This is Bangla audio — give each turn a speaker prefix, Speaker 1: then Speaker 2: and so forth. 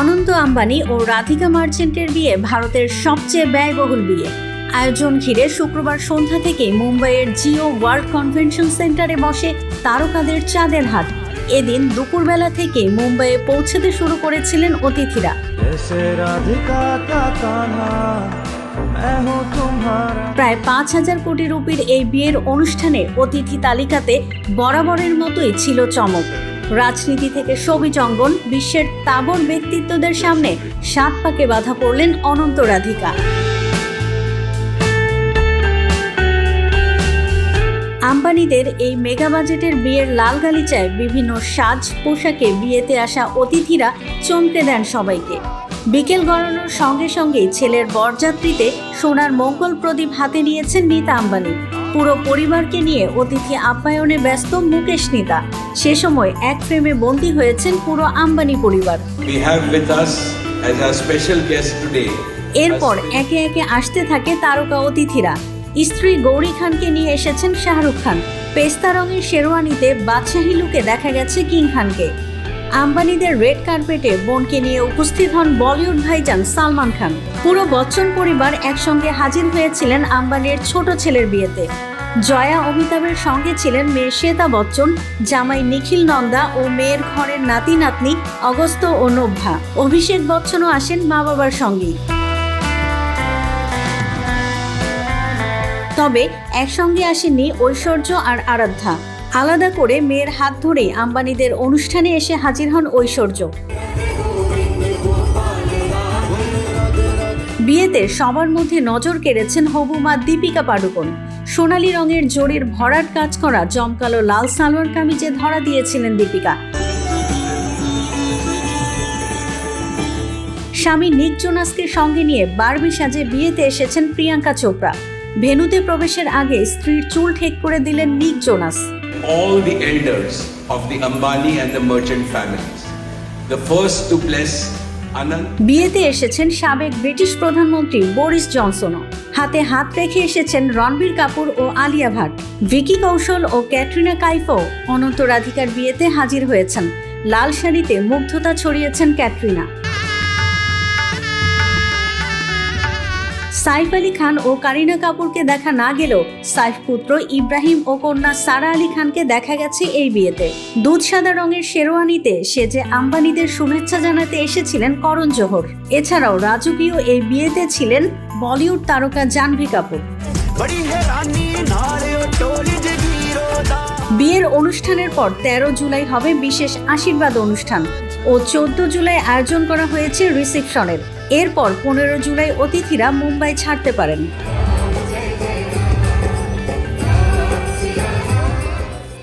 Speaker 1: অনন্ত আম্বানি ও রাধিকা মার্চেন্টের বিয়ে ভারতের সবচেয়ে ব্যয়বহুল বিয়ে। আয়োজন ঘিরে শুক্রবার সন্ধ্যা থেকে মুম্বাইয়ের জিও ওয়ার্ল্ড কনভেনশন সেন্টারে বসে তারকাদের চাঁদের হাট। এদিন দুপুরবেলা থেকে মুম্বাইয়ে পৌঁছতে শুরু করেছিলেন অতিথিরা। প্রায় পাঁচ হাজার কোটি রুপির এই বিয়ের অনুষ্ঠানে অতিথি তালিকাতে বরাবরের মতোই ছিল চমক। রাজনীতি থেকে সবিজ অঙ্গন বিশ্বের তাবর ব্যক্তিত্বদের সামনে সাত পাকে বাধা পড়লেন অনন্ত রাধিকা। আম্বানিদের এই মেগা বাজেটের বিয়ের লাল গালিচায় বিভিন্ন সাজ পোশাকে বিয়েতে আসা অতিথিরা চমকে দেন সবাইকে। বিকেল গড়ানোর সঙ্গে সঙ্গেই ছেলের বরযাত্রীতে সোনার মঙ্গল প্রদীপ হাতে নিয়েছেন নীতা আম্বানি। পুরো পরিবারকে নিয়ে অতিথি আপ্যায়নে ব্যস্ত মুকেশ নীতা। সে সময় এক ফ্রেমে বন্দী হয়েছেন পুরো আম্বানি পরিবার. এরপর একে একে আসতে থাকে তারকা অতিথিরা। স্ত্রী গৌরী খানকে নিয়ে এসেছেন শাহরুখ খান। পেস্তা রঙের শেরওয়ানিতে বাদশাহী লুকে দেখা গেছে কিং খানকে। আম্বানিদের রেড কার্পেটে বোনকে নিয়ে উপস্থিত হন বলিউড ভাইজান সালমান খান। পুরো বচ্চন পরিবার একসঙ্গে হাজির হয়েছিলেন আম্বানির ছোট ছেলের বিয়েতে। জয়া অমিতাভের সঙ্গে ছিলেন মেয়ে শ্বেতা বচ্চন, জামাই নিখিল নন্দা ও মেয়ের ঘরের নাতি নাতনি অগস্ত ও নভ্যা। অভিষেক বচ্চনও আসেন মা বাবার সঙ্গে। তবে একসঙ্গে আসেননি ঐশ্বর্য আর আরাধ্যা। আলাদা করে মেয়ের হাত ধরেই আম্বানিদের অনুষ্ঠানে এসে হাজির হন ঐশ্বর্য। বিয়েতে সবার মধ্যে নজর কেড়েছেন হবু মা দীপিকা পাডুকোন। সোনালী রঙের জোরের ভরাট কাজ করা জমকালো লাল সালোয়ার কামিজে ধরা দিয়েছিলেন দীপিকা স্বামী নিক জোনাসকে সঙ্গে নিয়ে বারবি সাজে বিয়েতে এসেছেন প্রিয়াঙ্কা চোপড়া ভেনুতে প্রবেশের আগে স্ত্রীর চুল ঠিক করে দিলেন Nick Jonas
Speaker 2: All the elders of the Ambani and the merchant families. The first to bless
Speaker 1: বিয়েতে এসেছেন সাবেক ব্রিটিশ প্রধানমন্ত্রী বোরিস জনসনও। হাতে হাত রেখে এসেছেন রণবীর কাপুর ও আলিয়া ভাট। ভিকি কৌশল ও ক্যাটরিনা কাইফও অনন্ত রাধিকার বিয়েতে হাজির হয়েছেন। লাল শাড়িতে মুগ্ধতা ছড়িয়েছেন ক্যাটরিনা। সাইফ আলী খান ও কারিনা কাপুরকে দেখা না গেলেও সাইফ পুত্র ইব্রাহিম ও কন্যা সারা আলী খানকে দেখা গেছে এই বিয়েতে। দুধ সাদা রঙের শেরওয়ানিতে সেজে আম্বানিদের শুভেচ্ছা জানাতে এসেছিলেন করণ জোহর। এছাড়াও রাজকীয় এই বিয়েতে ছিলেন বলিউড তারকা জাহ্নবী কাপুর। বিয়ের অনুষ্ঠানের পর তেরো জুলাই হবে বিশেষ আশীর্বাদ অনুষ্ঠান ও চোদ্দ জুলাই আয়োজন করা হয়েছে রিসেপশনের। এরপর পনেরো জুলাই অতিথিরা মুম্বাই ছাড়তে পারেন।